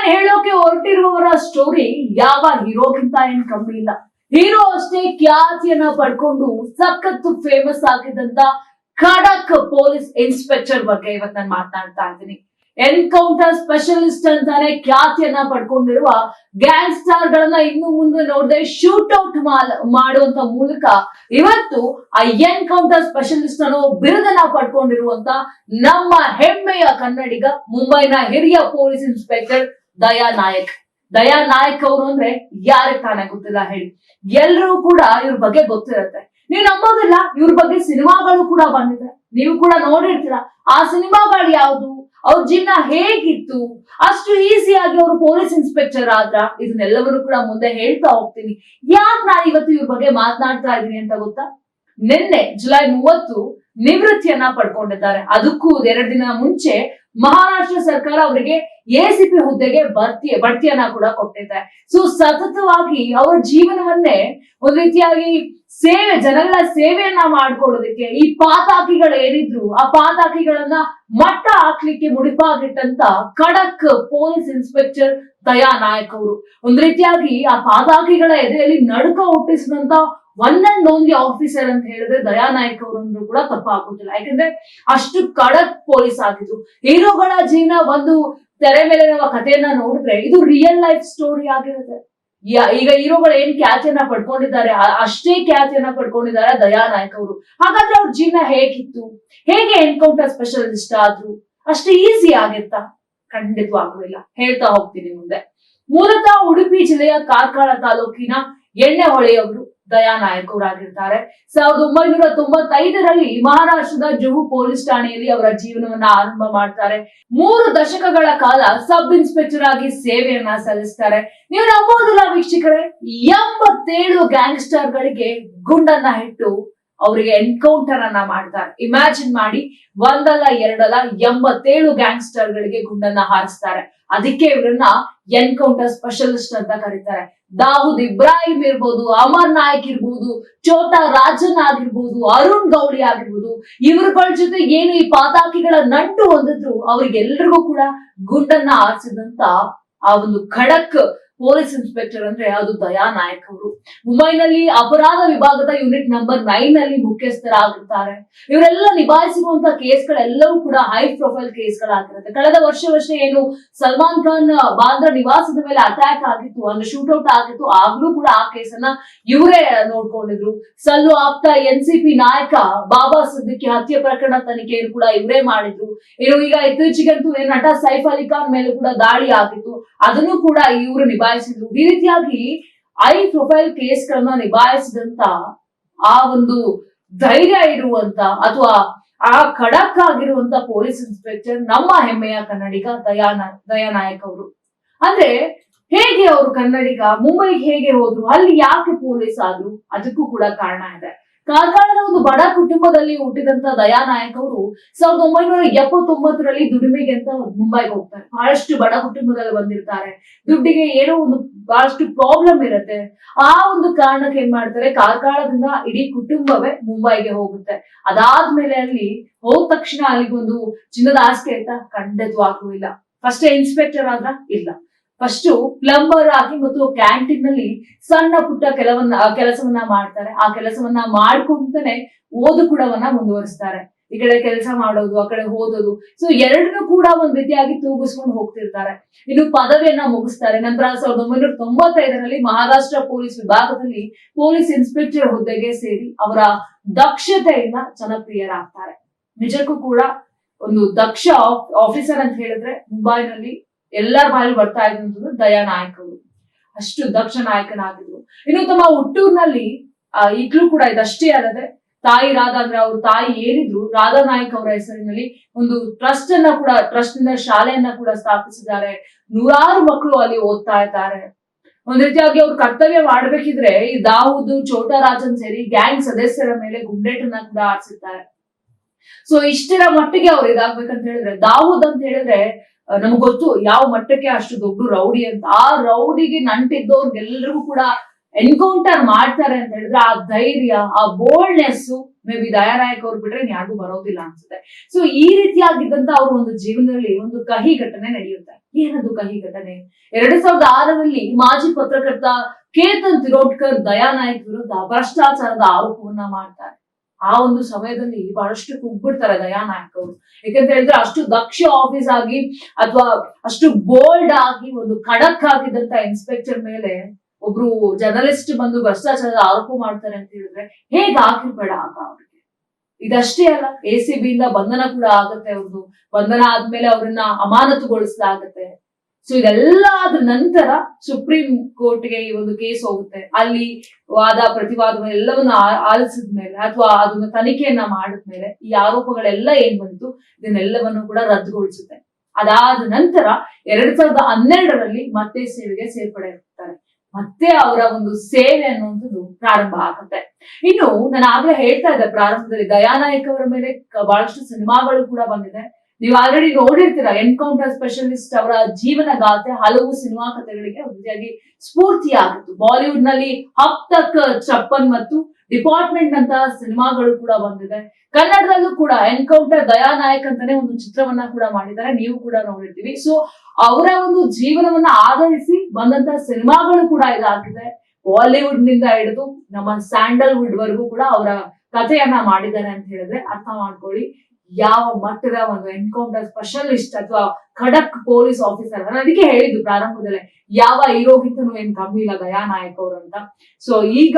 ನಾನ್ ಹೇಳೋಕೆ ಹೊರಟಿರುವವರ ಸ್ಟೋರಿ ಯಾವ ಹೀರೋಗಿಂತ ಏನ್ ಕಮ್ಮಿ ಇಲ್ಲ. ಹೀರೋ ಅಷ್ಟೇ ಖ್ಯಾತಿಯನ್ನ ಪಡ್ಕೊಂಡು ಸಖತ್ ಫೇಮಸ್ ಆಗಿದಂತ ಖಡಕ್ ಪೊಲೀಸ್ ಇನ್ಸ್ಪೆಕ್ಟರ್ ಬಗ್ಗೆ ಇವತ್ತು ನಾನು ಮಾತನಾಡ್ತಾ ಇದ್ದೀನಿ. ಎನ್ಕೌಂಟರ್ ಸ್ಪೆಷಲಿಸ್ಟ್ ಅಂತಾನೆ ಖ್ಯಾತಿಯನ್ನ ಪಡ್ಕೊಂಡಿರುವ ಗ್ಯಾಂಗ್ಸ್ಟರ್ ಗಳನ್ನ ಇನ್ನು ಮುಂದೆ ನೋಡದೆ ಶೂಟ್ ಔಟ್ ಮಾಡುವಂತ ಮೂಲಕ ಇವತ್ತು ಆ ಎನ್ಕೌಂಟರ್ ಸ್ಪೆಷಲಿಸ್ಟ್ ಅನ್ನೋ ಬಿರುದನ್ನ ಪಡ್ಕೊಂಡಿರುವಂತ ನಮ್ಮ ಹೆಮ್ಮೆಯ ಕನ್ನಡಿಗ, ಮುಂಬೈನ ಹಿರಿಯ ಪೊಲೀಸ್ ಇನ್ಸ್ಪೆಕ್ಟರ್ ದಯಾ ನಾಯಕ್. ದಯಾ ನಾಯಕ್ ಅವರು ಅಂದ್ರೆ ಯಾರಿಗೆ ತಾನೇ ಗೊತ್ತಿಲ್ಲ ಹೇಳಿ. ಎಲ್ರೂ ಕೂಡ ಇವ್ರ ಬಗ್ಗೆ ಗೊತ್ತಿರತ್ತೆ. ನೀವು ನಂಬೋದಿಲ್ಲ, ಇವ್ರ ಬಗ್ಗೆ ಸಿನಿಮಾಗಳು ಕೂಡ ಬಂದಿದೆ. ನೀವು ಕೂಡ ನೋಡಿರ್ತೀರ. ಆ ಸಿನಿಮಾಗಳು ಯಾವ್ದು? ಅವ್ರ ಜೀವನ ಹೇಗಿತ್ತು? ಅಷ್ಟು ಈಸಿಯಾಗಿ ಅವರು ಪೊಲೀಸ್ ಇನ್ಸ್ಪೆಕ್ಟರ್ ಆದ್ರ ಇದನ್ನೆಲ್ಲವರು ಕೂಡ ಮುಂದೆ ಹೇಳ್ತಾ ಹೋಗ್ತೀನಿ. ಯಾಕೆ ನಾನು ಇವತ್ತು ಇವ್ರ ಬಗ್ಗೆ ಮಾತನಾಡ್ತಾ ಇದ್ದೀನಿ ಅಂತ ಗೊತ್ತಾ? ನಿನ್ನೆ ಜುಲೈ ಮೂವತ್ತು ನಿವೃತ್ತಿಯನ್ನ ಪಡ್ಕೊಂಡಿದ್ದಾರೆ. ಅದಕ್ಕೂ ಎರಡು ದಿನ ಮುಂಚೆ ಮಹಾರಾಷ್ಟ್ರ ಸರ್ಕಾರ ಅವರಿಗೆ ಎಸಿಪಿ ಹುದ್ದೆಗೆ ಭರ್ತಿ ಬಡ್ತಿಯನ್ನ ಕೂಡ ಕೊಟ್ಟಿದ್ದಾರೆ. ಸೊ ಸತತವಾಗಿ ಅವರ ಜೀವನವನ್ನೇ ಒಂದ್ ರೀತಿಯಾಗಿ ಸೇವೆ, ಜನಗಳ ಸೇವೆಯನ್ನ ಮಾಡ್ಕೊಳ್ಳೋದಕ್ಕೆ ಈ ಪಾತಾಕಿಗಳು ಏನಿದ್ರು, ಆ ಪಾತಾಕಿಗಳನ್ನ ಮಟ್ಟ ಹಾಕ್ಲಿಕ್ಕೆ ಮುಡಿಪಾಗಿಟ್ಟಂತ ಖಡಕ್ ಪೊಲೀಸ್ ಇನ್ಸ್ಪೆಕ್ಟರ್ ದಯಾ ನಾಯಕ್ ಅವರು. ಒಂದ್ ರೀತಿಯಾಗಿ ಆ ಪಾತಾಕಿಗಳ ಎದೆಯಲ್ಲಿ ನಡುಕ ಹುಟ್ಟಿಸಿದಂತ ಒನ್ ಅಂಡ್ ಓನ್ಲಿ ಆಫೀಸರ್ ಅಂತ ಹೇಳಿದ್ರೆ ದಯಾ ನಾಯ್ಕ ಅವರಂದ್ರೂ ಕೂಡ ತಪ್ಪಾಗುದಿಲ್ಲ. ಯಾಕಂದ್ರೆ ಅಷ್ಟು ಕಡಕ್ ಪೊಲೀಸ್ ಆಗಿದ್ರು. ಹೀರೋಗಳ ಜೀವನ ಒಂದು ತೆರೆ ಮೇಲೆ ಕಥೆಯನ್ನ ನೋಡಿದ್ರೆ ಇದು ರಿಯಲ್ ಲೈಫ್ ಸ್ಟೋರಿ ಆಗಿರುತ್ತೆ. ಈಗ ಹೀರೋಗಳು ಏನ್ ಖ್ಯಾತಿಯನ್ನ ಪಡ್ಕೊಂಡಿದ್ದಾರೆ ಅಷ್ಟೇ ಖ್ಯಾತಿಯನ್ನ ಪಡ್ಕೊಂಡಿದ್ದಾರೆ ದಯಾ ನಾಯಕ್ ಅವರು. ಹಾಗಾದ್ರೆ ಅವ್ರ ಜೀವನ ಹೇಗಿತ್ತು? ಹೇಗೆ ಎನ್ಕೌಂಟರ್ ಸ್ಪೆಷಲಿಸ್ಟ್ ಆದ್ರು? ಅಷ್ಟು ಈಸಿ ಆಗಿತ್ತಾ? ಇಲ್ಲ ಹೇಳ್ತಾ ಹೋಗ್ತೀನಿ ಮುಂದೆ. ಮೂಲತಃ ಉಡುಪಿ ಜಿಲ್ಲೆಯ ಕಾರ್ಕಳ ತಾಲೂಕಿನ ಎಣ್ಣೆ ಹೊಳೆಯವರು ದಯಾ ನಾಯಕ್ ಅವರಾಗಿರ್ತಾರೆ ಸಾವಿರದ ಒಂಬೈನೂರ ತೊಂಬತ್ತೈದರಲ್ಲಿ ಮಹಾರಾಷ್ಟ್ರದ ಜುಹು ಪೊಲೀಸ್ ಠಾಣೆಯಲ್ಲಿ ಅವರ ಜೀವನವನ್ನ ಆರಂಭ ಮಾಡ್ತಾರೆ. ಮೂರು ದಶಕಗಳ ಕಾಲ ಸಬ್ ಇನ್ಸ್ಪೆಕ್ಟರ್ ಆಗಿ ಸೇವೆಯನ್ನ ಸಲ್ಲಿಸ್ತಾರೆ. ನೀವು ನಂಬೋದಿಲ್ಲ ವೀಕ್ಷಕರೇ, ಎಂಬತ್ತೇಳು ಗ್ಯಾಂಗ್ಸ್ಟರ್ ಗಳಿಗೆ ಗುಂಡನ್ನ ಇಟ್ಟು ಅವರಿಗೆ ಎನ್ಕೌಂಟರ್ ಅನ್ನ ಮಾಡ್ತಾರೆ. ಇಮ್ಯಾಜಿನ್ ಮಾಡಿ ಒಂದಲ್ಲ ಎರಡಲ್ಲ ಎಂಬತ್ತೇಳು ಗ್ಯಾಂಗ್ಸ್ಟರ್ ಗಳಿಗೆ ಗುಂಡನ್ನ ಹಾರಿಸ್ತಾರೆ. ಅದಕ್ಕೆ ಇವರನ್ನ ಎನ್ಕೌಂಟರ್ ಸ್ಪೆಷಲಿಸ್ಟ್ ಅಂತ ಕರೀತಾರೆ. ದಾವೂದ್ ಇಬ್ರಾಹಿಂ ಇರ್ಬೋದು, ಅಮರ್ ನಾಯಕ್ ಇರ್ಬೋದು ಚೋಟಾ ರಾಜನ್ ಆಗಿರ್ಬೋದು, ಅರುಣ್ ಗೌಡಿ ಆಗಿರ್ಬೋದು, ಇವರುಗಳ ಜೊತೆ ಏನು ಈ ಪಾತಾಕಿಗಳ ನಂಟು ಹೊಂದಿದ್ರು ಅವ್ರಿಗೆಲ್ರಿಗೂ ಕೂಡ ಗುಂಡನ್ನ ಹಾರಿಸಿದಂತ ಆ ಒಂದು ಖಡಕ್ ಪೊಲೀಸ್ ಇನ್ಸ್ಪೆಕ್ಟರ್ ಅಂದ್ರೆ ಅದು ದಯಾ ನಾಯಕ್ ಅವರು. ಮುಂಬೈನಲ್ಲಿ ಅಪರಾಧ ವಿಭಾಗದ ಯೂನಿಟ್ ನಂಬರ್ ನೈನ್ ಅಲ್ಲಿ ಮುಖ್ಯಸ್ಥರಾಗಿರ್ತಾರೆ. ಇವರೆಲ್ಲ ನಿಭಾಯಿಸಿರುವಂತ ಕೇಸ್ಗಳೆಲ್ಲವೂ ಕೂಡ ಹೈ ಪ್ರೊಫೈಲ್ ಕೇಸ್ಗಳಾಗಿರುತ್ತೆ. ಕಳೆದ ವರ್ಷ ವರ್ಷ ಏನು ಸಲ್ಮಾನ್ ಖಾನ್, ಬಾಂದ್ರ ನಿವಾಸದ ಮೇಲೆ ಅಟ್ಯಾಕ್ ಆಗಿತ್ತು ಅಂದ್ರೆ ಶೂಟ್ಔಟ್ ಆಗಿತ್ತು, ಆಗ್ಲೂ ಕೂಡ ಆ ಕೇಸನ್ನ ಇವರೇ ನೋಡ್ಕೊಂಡಿದ್ರು. ಸಲ್ಲು ಆಪ್ತ ಎನ್ ಸಿ ಪಿ ನಾಯಕ ಬಾಬಾ ಸದ್ದಿಕ್ಕಿ ಹತ್ಯೆ ಪ್ರಕರಣ ತನಿಖೆಯನ್ನು ಕೂಡ ಇವರೇ ಮಾಡಿದ್ರು. ಇನ್ನು ಈಗ ಇತ್ತೀಚೆಗಂತೂ ನಟ ಸೈಫ್ ಅಲಿ ಖಾನ್ ಮೇಲೆ ಕೂಡ ದಾಳಿ ಆಗಿತ್ತು. ಅದನ್ನು ಕೂಡ ಇವರು ನಿಭಾಯಿಸಿದ್ರು ಈ ರೀತಿಯಾಗಿ ಐ ಪ್ರೊಫೈಲ್ ಕೇಸ್ಗಳನ್ನ ನಿಭಾಯಿಸಿದಂತ ಆ ಒಂದು ಧೈರ್ಯ ಇರುವಂತ ಅಥವಾ ಆ ಖಡಕ್ ಆಗಿರುವಂತ ಪೊಲೀಸ್ ಇನ್ಸ್ಪೆಕ್ಟರ್ ನಮ್ಮ ಹೆಮ್ಮೆಯ ಕನ್ನಡಿಗ ದಯಾನ, ದಯಾನಾಯಕ್ ಅವರು. ಅಂದ್ರೆ ಹೇಗೆ ಅವರು ಕನ್ನಡಿಗ, ಮುಂಬೈಗೆ ಹೇಗೆ ಹೋದ್ರು, ಅಲ್ಲಿ ಯಾಕೆ ಪೊಲೀಸ್ ಆದ್ರು, ಅದಕ್ಕೂ ಕೂಡ ಕಾರಣ ಇದೆ. ಕಾರ್ಕಳದ ಒಂದು ಬಡ ಕುಟುಂಬದಲ್ಲಿ ಹುಟ್ಟಿದಂತ ದಯಾನಾಯಕ್ ಅವರು ಸಾವಿರದ ಒಂಬೈನೂರ ಎಪ್ಪತ್ತೊಂಬತ್ತರಲ್ಲಿ ದುಡಿಮೆಗೆ ಅಂತ ಮುಂಬೈಗೆ ಹೋಗ್ತಾರೆ. ಬಹಳಷ್ಟು ಬಡ ಕುಟುಂಬದಲ್ಲಿ ಬಂದಿರ್ತಾರೆ. ದುಡ್ಡಿಗೆ ಏನೋ ಒಂದು ಬಹಳಷ್ಟು ಪ್ರಾಬ್ಲಮ್ ಇರುತ್ತೆ. ಆ ಒಂದು ಕಾರಣಕ್ಕೆ ಏನ್ ಮಾಡ್ತಾರೆ? ಕಾರ್ಕಳದಿಂದ ಇಡೀ ಕುಟುಂಬವೇ ಮುಂಬೈಗೆ ಹೋಗುತ್ತೆ. ಅದಾದ್ಮೇಲೆ ಅಲ್ಲಿ ಹೋದ ತಕ್ಷಣ ಅಲ್ಲಿಗೊಂದು ಚಿನ್ನದ ಆಸ್ತಿ ಅಂತ ಖಂಡಿತವಾಗ್ಲೂ ಇಲ್ಲ. ಫಸ್ಟ್ ಇನ್ಸ್ಪೆಕ್ಟರ್ ಆದ್ರ? ಇಲ್ಲ. ಫಸ್ಟ್ ಪ್ಲಂಬರ್ ಆಗಿ ಮತ್ತು ಕ್ಯಾಂಟೀನ್ನಲ್ಲಿ ಸಣ್ಣ ಪುಟ್ಟ ಕೆಲವನ್ನ ಕೆಲಸವನ್ನ ಮಾಡ್ತಾರೆ. ಆ ಕೆಲಸವನ್ನ ಮಾಡ್ಕೊಂತಾನೆ ಓದು ಕೂಡವನ್ನ ಮುಂದುವರಿಸ್ತಾರೆ. ಈ ಕಡೆ ಕೆಲಸ ಮಾಡೋದು, ಆ ಕಡೆ ಓದೋದು. ಸೊ ಎರಡನ್ನೂ ಕೂಡ ಒಂದ್ ರೀತಿಯಾಗಿ ತೂಗಿಸ್ಕೊಂಡು ಹೋಗ್ತಿರ್ತಾರೆ. ಇನ್ನು ಪದವಿಯನ್ನ ಮುಗಿಸ್ತಾರೆ. ನಂತರ ಸಾವಿರದ ಒಂಬೈನೂರ ತೊಂಬತ್ತೈದರಲ್ಲಿ ಮಹಾರಾಷ್ಟ್ರ ಪೊಲೀಸ್ ವಿಭಾಗದಲ್ಲಿ ಪೊಲೀಸ್ ಇನ್ಸ್ಪೆಕ್ಟರ್ ಹುದ್ದೆಗೆ ಸೇರಿ ಅವರ ದಕ್ಷತೆಯಿಂದ ಜನಪ್ರಿಯರಾಗ್ತಾರೆ. ನಿಜಕ್ಕೂ ಕೂಡ ಒಂದು ದಕ್ಷ ಆಫೀಸರ್ ಅಂತ ಹೇಳಿದ್ರೆ ಮುಂಬೈನಲ್ಲಿ ಎಲ್ಲರ ಬಾಯಲ್ಲಿ ಬರ್ತಾ ಇದ್ದಂಥದ್ದು ದಯಾ ಅವರು. ಅಷ್ಟು ದಕ್ಷ ನಾಯಕನಾಗಿದ್ರು. ಇನ್ನು ತಮ್ಮ ಹುಟ್ಟೂರಿನಲ್ಲಿ ಈಗ್ಲೂ ಕೂಡ ಇದಷ್ಟೇ ಅಲ್ಲದೆ, ತಾಯಿ ರಾಧಾ ಅಂದ್ರೆ ಅವ್ರ ತಾಯಿ ಏನಿದ್ರು ರಾಧಾ ನಾಯಕ್ ಅವರ ಹೆಸರಿನಲ್ಲಿ ಒಂದು ಟ್ರಸ್ಟ್ ಅನ್ನ ಕೂಡ ಟ್ರಸ್ಟ್ ಇಂದ ಶಾಲೆಯನ್ನ ಕೂಡ ಸ್ಥಾಪಿಸಿದ್ದಾರೆ. ನೂರಾರು ಮಕ್ಕಳು ಅಲ್ಲಿ ಓದ್ತಾ ಇದ್ದಾರೆ. ಒಂದ್ ರೀತಿಯಾಗಿ ಅವ್ರು ಕರ್ತವ್ಯ ಮಾಡ್ಬೇಕಿದ್ರೆ ಈ ದಾವೂದ್ ಚೋಟಾ ರಾಜನ್ ಸೇರಿ ಗ್ಯಾಂಗ್ ಸದಸ್ಯರ ಮೇಲೆ ಗುಂಡೇಟನ್ನ ಕೂಡ ಆಡ್ಸಿದ್ದಾರೆ ಸೊ ಇಷ್ಟರ ಮಟ್ಟಿಗೆ ಅವ್ರು ಇದಾಗ್ಬೇಕಂತ ಹೇಳಿದ್ರೆ, ದಾವೂದ್ ಅಂತ ಹೇಳಿದ್ರೆ ನಮ್ಗೆ ಗೊತ್ತು ಯಾವ ಮಟ್ಟಕ್ಕೆ ಅಷ್ಟು ದೊಡ್ಡ ರೌಡಿ ಅಂತ. ಆ ರೌಡಿಗೆ ನಂಟಿದ್ದವ್ರಿಗೆಲ್ಲರಿಗೂ ಕೂಡ ಎನ್ಕೌಂಟರ್ ಮಾಡ್ತಾರೆ ಅಂತ ಹೇಳಿದ್ರೆ, ಆ ಧೈರ್ಯ, ಆ ಬೋಲ್ಡ್ನೆಸ್ ಮೇ ಬಿ ದಯಾನಾಯಕ್ ಅವ್ರು ಬಿಟ್ರೆ ಯಾರಿಗೂ ಬರೋದಿಲ್ಲ ಅನ್ಸುತ್ತೆ. ಸೊ ಈ ರೀತಿಯಾಗಿದ್ದಂತ ಅವ್ರ ಒಂದು ಜೀವನದಲ್ಲಿ ಒಂದು ಕಹಿ ಘಟನೆ ನಡೆಯುತ್ತೆ. ಏನದು ಕಹಿ ಘಟನೆ? ಎರಡ್ ಸಾವಿರದ ಆರರಲ್ಲಿ ಮಾಜಿ ಪತ್ರಕರ್ತ ಕೇತನ್ ತಿರೋಡ್ಕರ್ ದಯಾನಾಯಕ್ ವಿರುದ್ಧ ಭ್ರಷ್ಟಾಚಾರದ ಆರೋಪವನ್ನ ಮಾಡ್ತಾರೆ. ಆ ಒಂದು ಸಮಯದಲ್ಲಿ ಬಹಳಷ್ಟು ಕುಗ್ಬಿಡ್ತಾರೆ ದಯಾನಾಯಕ್ ಅವರು. ಯಾಕಂತ ಹೇಳಿದ್ರೆ ಅಷ್ಟು ದಕ್ಷ ಆಫೀಸ್ ಆಗಿ ಅಥವಾ ಅಷ್ಟು ಬೋಲ್ಡ್ ಆಗಿ ಒಂದು ಖಡಕ್ ಆಗಿದ್ದಂತ ಇನ್ಸ್ಪೆಕ್ಟರ್ ಮೇಲೆ ಒಬ್ರು ಜರ್ನಲಿಸ್ಟ್ ಬಂದು ಭ್ರಷ್ಟಾಚಾರದ ಆರೋಪ ಮಾಡ್ತಾರೆ ಅಂತ ಹೇಳಿದ್ರೆ ಹೇಗ್ ಆಗಿರ್ಬೇಡ ಆಗ ಅವ್ರಿಗೆ? ಇದಷ್ಟೇ ಅಲ್ಲ ಎ ಸಿ ಬಿ ಇಂದ ಬಂಧನ ಕೂಡ ಆಗತ್ತೆ ಅವ್ರದ್ದು ಬಂಧನ ಆದ್ಮೇಲೆ ಅವ್ರನ್ನ ಅಮಾನತುಗೊಳಿಸಲಾಗತ್ತೆ. ಸೊ ಇದೆಲ್ಲ ಆದ ನಂತರ ಸುಪ್ರೀಂ ಕೋರ್ಟ್ಗೆ ಈ ಒಂದು ಕೇಸ್ ಹೋಗುತ್ತೆ. ಅಲ್ಲಿ ವಾದ ಪ್ರತಿವಾದ ಎಲ್ಲವನ್ನ ಆಲಿಸಿದ್ಮೇಲೆ ಅಥವಾ ಅದನ್ನ ತನಿಖೆಯನ್ನ ಮಾಡಿದ್ಮೇಲೆ ಈ ಆರೋಪಗಳೆಲ್ಲ ಏನ್ ಬಂತು ಇದನ್ನೆಲ್ಲವನ್ನು ಕೂಡ ರದ್ದುಗೊಳಿಸುತ್ತೆ. ಅದಾದ ನಂತರ ಎರಡ್ ಸಾವಿರದ ಹನ್ನೆರಡರಲ್ಲಿ ಮತ್ತೆ ಸೇವೆಗೆ ಸೇರ್ಪಡೆ ಆಗ್ತಾರೆ. ಮತ್ತೆ ಅವರ ಒಂದು ಸೇವೆ ಅನ್ನುವಂಥದ್ದು ಪ್ರಾರಂಭ ಆಗುತ್ತೆ. ಇನ್ನು ನಾನು ಆಗ್ಲೇ ಹೇಳ್ತಾ ಇದ್ದೆ, ಪ್ರಾರಂಭದಲ್ಲಿ ದಯಾನಾಯಕ್ ಅವರ ಮೇಲೆ ಬಹಳಷ್ಟು ಸಿನಿಮಾಗಳು ಕೂಡ ಬಂದಿದೆ. ನೀವು ಆಲ್ರೆಡಿ ನೋಡಿರ್ತೀರ ಎನ್ಕೌಂಟರ್ ಸ್ಪೆಷಲಿಸ್ಟ್ ಅವರ ಜೀವನ ಗಾಥೆ ಹಲವು ಸಿನಿಮಾ ಕಥೆಗಳಿಗೆ ರೀತಿಯಾಗಿ ಸ್ಫೂರ್ತಿಯಾಗಿತ್ತು. ಬಾಲಿವುಡ್ನಲ್ಲಿ ಹಬ್ ತಕ್ ಚಪ್ಪನ್ ಮತ್ತು ಡಿಪಾರ್ಟ್ಮೆಂಟ್ ನಂತಹ ಸಿನಿಮಾಗಳು ಕೂಡ ಬಂದಿದೆ. ಕನ್ನಡದಲ್ಲೂ ಕೂಡ ಎನ್ಕೌಂಟರ್ ದಯಾನಾಯಕ್ ಅಂತಾನೆ ಒಂದು ಚಿತ್ರವನ್ನ ಕೂಡ ಮಾಡಿದ್ದಾರೆ. ನೀವು ಕೂಡ ನೋಡಿರ್ತೀವಿ. ಸೊ ಅವರ ಒಂದು ಜೀವನವನ್ನ ಆಧರಿಸಿ ಬಂದಂತಹ ಸಿನಿಮಾಗಳು ಕೂಡ ಇದಾಗಿದೆ. ಬಾಲಿವುಡ್ನಿಂದ ಹಿಡಿದು ನಮ್ಮ ಸ್ಯಾಂಡಲ್ವುಡ್ ವರೆಗೂ ಕೂಡ ಅವರ ಕಥೆಯನ್ನ ಮಾಡಿದ್ದಾರೆ ಅಂತ ಹೇಳಿದ್ರೆ ಅರ್ಥ ಮಾಡ್ಕೊಳ್ಳಿ. ಯಾವ ಮಟ್ಟದ ಒಂದು ಎನ್ಕೌಂಟರ್ ಸ್ಪೆಷಲಿಸ್ಟ್ ಅಥವಾ ಖಡಕ್ ಪೊಲೀಸ್ ಆಫೀಸರ್ ನಾನು ಅದಕ್ಕೆ ಹೇಳಿದ್ದು ಪ್ರಾರಂಭದಲ್ಲೇ. ಯಾವ ಹೀರೋಗಿಂತನೂ ಏನ್ ಕಮ್ಮಿ ಇಲ್ಲ ದಯಾನಾಯಕ್ ಅವರು ಅಂತ. ಸೊ ಈಗ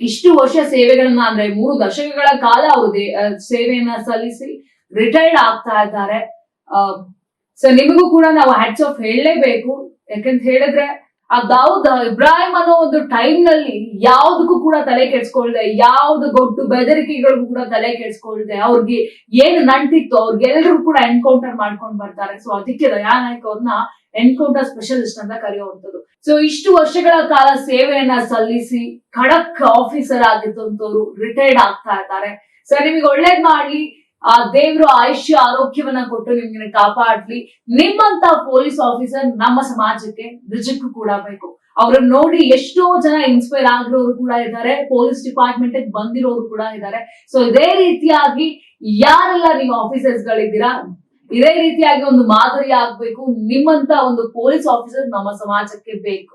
ಇಷ್ಟು ವರ್ಷ ಸೇವೆಗಳನ್ನ ಅಂದ್ರೆ ಮೂರು ದಶಕಗಳ ಕಾಲ ಅವರು ಸೇವೆಯನ್ನ ಸಲ್ಲಿಸಿ ರಿಟೈರ್ಡ್ ಆಗ್ತಾ ಇದ್ದಾರೆ. ಸೊ ನಿಮಗೂ ಕೂಡ ನಾವು ಹ್ಯಾಟ್ಸ್ ಆಫ್ ಹೇಳಲೇಬೇಕು. ಯಾಕಂತ ಹೇಳಿದ್ರೆ ಆ ದಾವೂದ್ ಇಬ್ರಾಹಿಂ ಅನ್ನೋ ಒಂದು ಟೈಮ್ನಲ್ಲಿ ಯಾವ್ದಕ್ಕೂ ಕೂಡ ತಲೆ ಕೆಡ್ಸ್ಕೊಳ್ದೆ, ಯಾವ್ದು ಗೊಡ್ಡು ಬೆದರಿಕೆಗಳಿಗೂ ಕೂಡ ತಲೆ ಕೆಡ್ಸ್ಕೊಳ್ದೆ. ಅವ್ರಿಗೆ ಏನು ನಂಟಿತ್ತು ಅವ್ರಿಗೆಲ್ಲರಿಗೂ ಕೂಡ ಎನ್ಕೌಂಟರ್ ಮಾಡ್ಕೊಂಡ್ ಬರ್ತಾರೆ. ಸೊ ಅದಕ್ಕೆ ದಯಾನಾಯಕ್ ಅವ್ರನ್ನ ಎನ್ಕೌಂಟರ್ ಸ್ಪೆಷಲಿಸ್ಟ್ ಅಂತ ಕರೆಯುವಂಥದ್ದು. ಸೊ ಇಷ್ಟು ವರ್ಷಗಳ ಕಾಲ ಸೇವೆಯನ್ನ ಸಲ್ಲಿಸಿ ಖಡಕ್ ಆಫೀಸರ್ ಆಗಿದ್ದಂತವ್ರು ರಿಟೈರ್ಡ್ ಆಗ್ತಾ ಇದ್ದಾರೆ. ಸರ್, ನಿಮಗೆ ಒಳ್ಳೇದ್ ಮಾಡ್ಲಿ. ಆ ದೇವ್ರು ಆಯುಷ್ಯ ಆರೋಗ್ಯವನ್ನ ಕೊಟ್ಟು ನಿಮ್ಗೆ ಕಾಪಾಡ್ಲಿ. ನಿಮ್ಮಂತ ಪೊಲೀಸ್ ಆಫೀಸರ್ ನಮ್ಮ ಸಮಾಜಕ್ಕೆ ನಿಜಕ್ಕೂ ಕೂಡ ಬೇಕು. ಅವ್ರನ್ನ ನೋಡಿ ಎಷ್ಟೋ ಜನ ಇನ್ಸ್ಪೈರ್ ಆಗಿರೋರು ಕೂಡ ಇದ್ದಾರೆ. ಪೊಲೀಸ್ ಡಿಪಾರ್ಟ್ಮೆಂಟ್ ಬಂದಿರೋರು ಕೂಡ ಇದ್ದಾರೆ. ಸೊ ಇದೇ ರೀತಿಯಾಗಿ ಯಾರೆಲ್ಲ ನೀವು ಆಫೀಸರ್ಸ್ ಗಳಿದ್ದೀರಾ, ಇದೇ ರೀತಿಯಾಗಿ ಒಂದು ಮಾದರಿ ಆಗ್ಬೇಕು. ನಿಮ್ಮಂತ ಒಂದು ಪೊಲೀಸ್ ಆಫೀಸರ್ ನಮ್ಮ ಸಮಾಜಕ್ಕೆ ಬೇಕು.